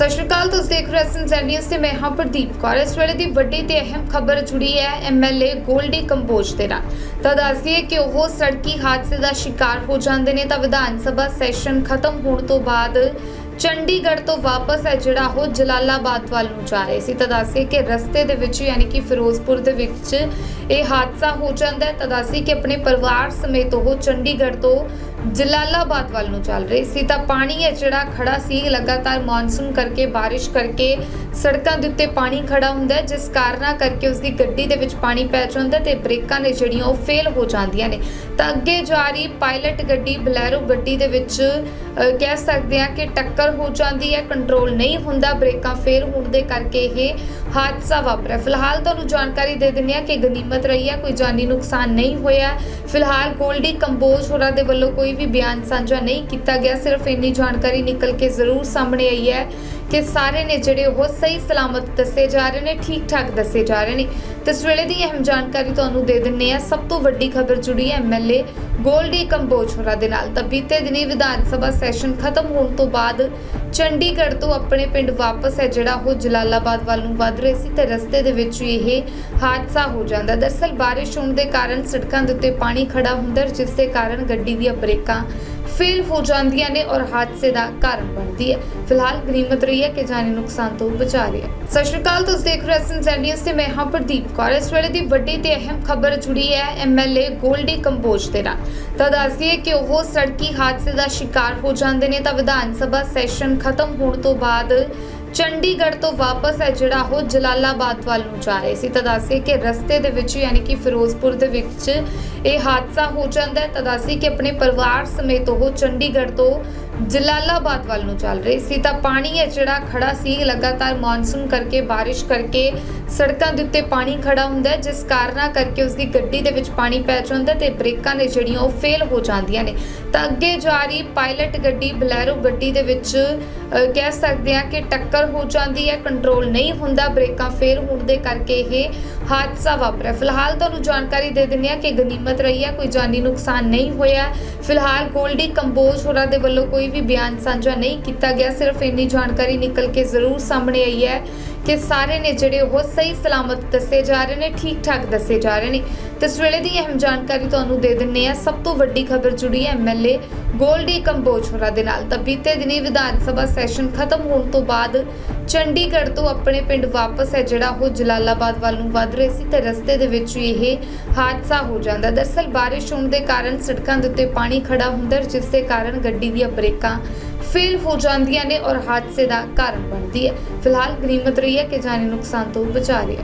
ਸਤਿ ਸ਼੍ਰੀ ਅਕਾਲ, ਤੁਸੀਂ ਦੇਖ ਰਹੇ ਹੋ ਐਸਐਨ ਨਿਊਜ਼ ਤੇ ਮੈਂ ਹਾਂ ਪ੍ਰਦੀਪ ਕੌਰ। ਇਸ ਵੇਲੇ ਦੀ ਵੱਡੀ ਤੇ ਅਹਿਮ ਖਬਰ ਜੁੜੀ ਹੈ ਐਮਐਲਏ ਗੋਲਡੀ ਕੰਬੋਜ ਦੇ ਨਾਲ। ਤਾਂ ਦੱਸ ਦਈਏ ਕਿ ਉਹ ਸੜਕੀ ਹਾਦਸੇ ਦਾ ਸ਼ਿਕਾਰ ਹੋ ਜਾਂਦੇ ਨੇ ਤਾਂ ਵਿਧਾਨ ਸਭਾ ਸੈਸ਼ਨ ਖਤਮ ਹੋਣ ਤੋਂ ਬਾਅਦ ਚੰਡੀਗੜ੍ਹ ਤੋਂ ਵਾਪਸ ਹੈ ਜਿਹੜਾ ਉਹ ਜਲਾਲਾਬਾਦ ਵੱਲ ਨੂੰ ਜਾ ਰਹੇ ਸੀ। ਤਾਂ ਦੱਸਿਏ ਕਿ ਰਸਤੇ ਦੇ ਵਿੱਚ ਯਾਨੀ ਕਿ ਫਿਰੋਜ਼ਪੁਰ ਦੇ ਵਿੱਚ ਇਹ ਹਾਦਸਾ ਹੋ ਜਾਂਦਾ ਹੈ। ਤਾਂ ਦੱਸਦੀ ਕਿ ਆਪਣੇ ਪਰਿਵਾਰ ਸਮੇਤ ਉਹ ਚੰਡੀਗੜ੍ਹ ਤੋਂ ਜਲਾਲਾਬਾਦ ਵੱਲ ਨੂੰ ਚੱਲ ਰਹੇ ਸੀ। ਤਾਂ ਪਾਣੀ ਹੈ ਜਿਹੜਾ ਖੜਾ ਸੀ, ਲਗਾਤਾਰ ਮੌਨਸੂਨ ਕਰਕੇ, ਬਾਰਿਸ਼ ਕਰਕੇ ਸੜਕਾਂ ਦੇ ਉੱਤੇ ਪਾਣੀ ਖੜਾ ਹੁੰਦਾ ਹੈ, ਜਿਸ ਕਾਰਨਾਂ ਕਰਕੇ ਉਸ ਦੀ ਗੱਡੀ ਦੇ ਵਿੱਚ ਪਾਣੀ ਪੈ ਜਾਂਦਾ ਹੈ ਤੇ ਬ੍ਰੇਕਾਂ ਨੇ ਜਿਹੜੀਆਂ ਉਹ ਫੇਲ ਹੋ ਜਾਂਦੀਆਂ ਨੇ। ਤਾਂ ਅੱਗੇ ਜਾ ਰਹੀ ਪਾਇਲਟ ਗੱਡੀ ਬਲੈਰੋ ਗੱਡੀ ਦੇ ਵਿੱਚ ਕਹਿ ਸਕਦੇ ਹਾਂ ਕਿ ਟੱਕਰ ਹੋ ਜਾਂਦੀ ਹੈ ਕੰਟਰੋਲ ਨਹੀਂ ਹੁੰਦਾ, ਬ੍ਰੇਕਾਂ ਫੇਲ ਹੋਣ ਦੇ ਕਰਕੇ ਇਹ ਹਾਦਸਾ ਵਾਪਰਿਆ। ਫਿਲਹਾਲ ਤੁਹਾਨੂੰ ਜਾਣਕਾਰੀ ਦੇ ਦਿੰਦੇ ਹਾਂ ਕਿ ਗਨੀਮਤ ਰਹੀ ਹੈ, ਕੋਈ ਜਾਨੀ ਨੁਕਸਾਨ ਨਹੀਂ ਹੋਇਆ। ਫਿਲਹਾਲ ਗੋਲਡੀ ਕੰਬੋਜ ਹੋਰਾਂ ਦੇ ਵੱਲੋਂ ਕੋਈ ਵੀ ਬਿਆਨ ਸਾਂਝਾ ਨਹੀਂ ਕੀਤਾ ਗਿਆ ਸਿਰਫ ਇੰਨੀ ਜਾਣਕਾਰੀ ਨਿਕਲ ਕੇ ਜ਼ਰੂਰ ਸਾਹਮਣੇ ਆਈ ਹੈ ਕਿ ਸਾਰੇ ਨੇ ਜਿਹੜੇ ਉਹ ਸਹੀ ਸਲਾਮਤ ਦੱਸੇ ਜਾ ਰਹੇ ਨੇ ਠੀਕ ਠਾਕ ਦੱਸੇ ਜਾ ਰਹੇ ਨੇ। ਤੇ ਇਸ ਵੇਲੇ ਦੀ ਅਹਿਮ ਜਾਣਕਾਰੀ ਤੁਹਾਨੂੰ ਦੇ ਦਿੰਨੇ ਆ ਸਭ ਤੋਂ ਵੱਡੀ ਖਬਰ ਜੁੜੀ ਹੈ ਐਮਐਲਏ ਗੋਲਡੀ ਕੰਬੋਜ ਹੋਰਾਂ ਦੇ ਨਾਲ। ਤਾਂ ਬੀਤੇ ਦਿਨੀ ਵਿਧਾਨ ਸਭਾ ਸੈਸ਼ਨ ਖਤਮ ਹੋਣ ਤੋਂ ਬਾਅਦ ਚੰਡੀਗੜ੍ਹ ਤੋਂ ਆਪਣੇ ਪਿੰਡ ਵਾਪਸ ਹੈ ਜਿਹੜਾ ਉਹ ਜਲਾਲਾਬਾਦ ਵੱਲ ਨੂੰ ਵੱਧ ਰਹੇ ਸੀ ਤੇ ਰਸਤੇ ਦੇ ਵਿੱਚ ਇਹ ਹਾਦਸਾ ਹੋ ਜਾਂਦਾ। ਦਰਸਲ ਬਾਰਿਸ਼ ਹੋਣ ਦੇ ਕਾਰਨ ਸੜਕਾਂ ਦੇ ਉੱਤੇ ਪਾਣੀ ਖੜਾ ਹੁੰਦਾ ਹੈ, ਜਿਸ ਦੇ ਕਾਰਨ ਗੱਡੀ ਦੀਆਂ ਬ੍ਰੇਕ ਫੇਲ ਹੋ ਜਾਂਦੀਆਂ ਨੇ ਔਰ ਹਾਦਸੇ ਦਾ ਕਾਰਨ ਬਣਦੀ ਹੈ। ਫਿਲਹਾਲ ਗਨੀਮਤ ਰਹੀ ਹੈ ਕਿ ਜਾਨੀ ਨੁਕਸਾਨ ਤੋਂ ਬਚਾ ਰਹੀ ਹੈ। ਸਤਿ ਸ਼੍ਰੀ ਅਕਾਲ, ਤੁਸੀਂ ਦੇਖ ਰਹੇ ਹੋ ਐਸਐਨ ਤੇ ਮੈਂ ਹਾਂ ਪ੍ਰਦੀਪ ਕੌਰ। ਇਸ ਵੇਲੇ ਦੀ ਵੱਡੀ ਤੇ ਅਹਿਮ ਖਬਰ ਜੁੜੀ ਹੈ ਐਮਐਲਏ ਗੋਲਡੀ ਕੰਬੋਜ ਦੇ ਨਾਲ। ਤਾਂ ਦੱਸਦੀ ਹੈ ਕਿ ਉਹ ਸੜਕੀ ਹਾਦਸੇ ਦਾ ਸ਼ਿਕਾਰ ਹੋ ਜਾਂਦੇ ਨੇ ਤਾਂ ਵਿਧਾਨ ਸਭਾ ਸੈਸ਼ਨ ਖਤਮ ਹੋਣ ਤੋਂ ਬਾਅਦ ਚੰਡੀਗੜ੍ਹ ਤੋਂ ਵਾਪਸ ਹੈ ਜਿਹੜਾ ਉਹ ਜਲਾਲਾਬਾਦ ਵੱਲ ਨੂੰ ਜਾ ਰਹੇ ਸੀ। ਤਾਂ ਦੱਸਿਏ ਕਿ ਰਸਤੇ ਦੇ ਵਿੱਚ ਯਾਨੀ ਕਿ ਫਿਰੋਜ਼ਪੁਰ ਦੇ ਵਿੱਚ ਇਹ ਹਾਦਸਾ ਹੋ ਜਾਂਦਾ ਹੈ। ਤਾਂ ਦੱਸਿਏ ਕਿ ਆਪਣੇ ਪਰਿਵਾਰ ਸਮੇਤ ਉਹ ਚੰਡੀਗੜ੍ਹ ਤੋਂ ਜਲਾਲਾਬਾਦ ਵੱਲ ਨੂੰ ਚੱਲ ਰਹੀ ਸੀ। ਤਾਂ ਪਾਣੀ ਹੈ ਜਿਹੜਾ ਖੜਾ ਸੀ, ਲਗਾਤਾਰ ਮੌਨਸੂਨ ਕਰਕੇ, ਬਾਰਿਸ਼ ਕਰਕੇ ਸੜਕਾਂ ਦੇ ਉੱਤੇ ਪਾਣੀ ਖੜਾ ਹੁੰਦਾ ਹੈ, ਜਿਸ ਕਾਰਨਾਂ ਕਰਕੇ ਉਸ ਦੀ ਗੱਡੀ ਦੇ ਵਿੱਚ ਪਾਣੀ ਪੈ ਜਾਂਦਾ ਹੈ ਤੇ ਬ੍ਰੇਕਾਂ ਨੇ ਜਿਹੜੀਆਂ ਉਹ ਫੇਲ ਹੋ ਜਾਂਦੀਆਂ ਨੇ। ਤਾਂ ਅੱਗੇ ਜਾ ਰਹੀ ਪਾਇਲਟ ਗੱਡੀ ਬਲੈਰੋ ਗੱਡੀ ਦੇ ਵਿੱਚ ਕਹਿ ਸਕਦੇ ਹਾਂ ਕਿ ਟੱਕਰ ਹੋ ਜਾਂਦੀ ਹੈ ਕੰਟਰੋਲ ਨਹੀਂ ਹੁੰਦਾ, ਬ੍ਰੇਕਾਂ ਫੇਲ ਹੋਣ ਦੇ ਕਰਕੇ ਇਹ ਹਾਦਸਾ ਵਾਪਰਿਆ। ਫਿਲਹਾਲ ਤੁਹਾਨੂੰ ਜਾਣਕਾਰੀ ਦੇ ਦਿੰਦੇ ਹਾਂ ਕਿ ਗਨੀਮਤ ਰਹੀ ਹੈ, ਕੋਈ ਜਾਨੀ ਨੁਕਸਾਨ ਨਹੀਂ ਹੋਇਆ। ਫਿਲਹਾਲ ਗੋਲਡੀ ਕੰਬੋਜ ਹੋਰਾਂ ਦੇ ਵੱਲੋਂ ਕੋਈ ਵੀ ਬਿਆਨ ਸਾਂਝਾ ਨਹੀਂ ਕੀਤਾ ਗਿਆ, ਸਿਰਫ ਇੰਨੀ ਜਾਣਕਾਰੀ ਨਿਕਲ ਕੇ ਜ਼ਰੂਰ ਸਾਹਮਣੇ ਆਈ ਹੈ ਕਿ ਸਾਰੇ ਨੇ ਜਿਹੜੇ ਉਹ ਸਹੀ ਸਲਾਮਤ ਦੱਸੇ ਜਾ ਰਹੇ ਨੇ ਠੀਕ ਠਾਕ ਦੱਸੇ ਜਾ ਰਹੇ ਨੇ। ਤੇ ਇਸ ਵੇਲੇ ਦੀ ਅਹਿਮ ਜਾਣਕਾਰੀ ਤੁਹਾਨੂੰ ਦੇ ਦਿੰਨੇ ਆ ਸਭ ਤੋਂ ਵੱਡੀ ਖਬਰ ਜੁੜੀ ਹੈ ਐਮਐਲਏ ਗੋਲਡੀ ਕੰਬੋਜ ਹੋਰਾਂ ਦੇ ਨਾਲ। ਤਾਂ ਬੀਤੇ ਦਿਨੀ ਵਿਧਾਨ ਸਭਾ ਸੈਸ਼ਨ ਖਤਮ ਹੋਣ ਤੋਂ ਬਾਅਦ ਚੰਡੀਗੜ੍ਹ ਤੋਂ ਆਪਣੇ ਪਿੰਡ ਵਾਪਸ ਹੈ, ਜਿਹੜਾ ਉਹ ਜਲਾਲਾਬਾਦ ਵੱਲ ਨੂੰ ਵੱਧ ਰਹੇ ਸੀ ਤੇ ਰਸਤੇ ਦੇ ਵਿੱਚ ਹੀ ਇਹ ਹਾਦਸਾ ਹੋ ਜਾਂਦਾ ਹੈ। ਦਰਸਲ ਬਾਰਿਸ਼ ਹੋਣ ਦੇ ਕਾਰਨ ਸੜਕਾਂ ਦੇ ਉੱਤੇ ਪਾਣੀ ਖੜਾ ਹੁੰਦਾ ਜਿਸ ਦੇ ਕਾਰਨ ਗੱਡੀ ਦੀਆਂ ਬ੍ਰੇਕਾਂ ਫੇਲ ਹੋ ਜਾਂਦੀਆਂ ਨੇ ਔਰ ਹਾਦਸੇ ਦਾ ਕਾਰਨ ਬਣਦੀ ਹੈ ਫਿਲਹਾਲ ਗਨੀਮਤ ਰਹੀ ਹੈ ਕਿ ਜਾਨੀ ਨੁਕਸਾਨ ਤੋਂ ਬਚਾ ਰਿਹਾ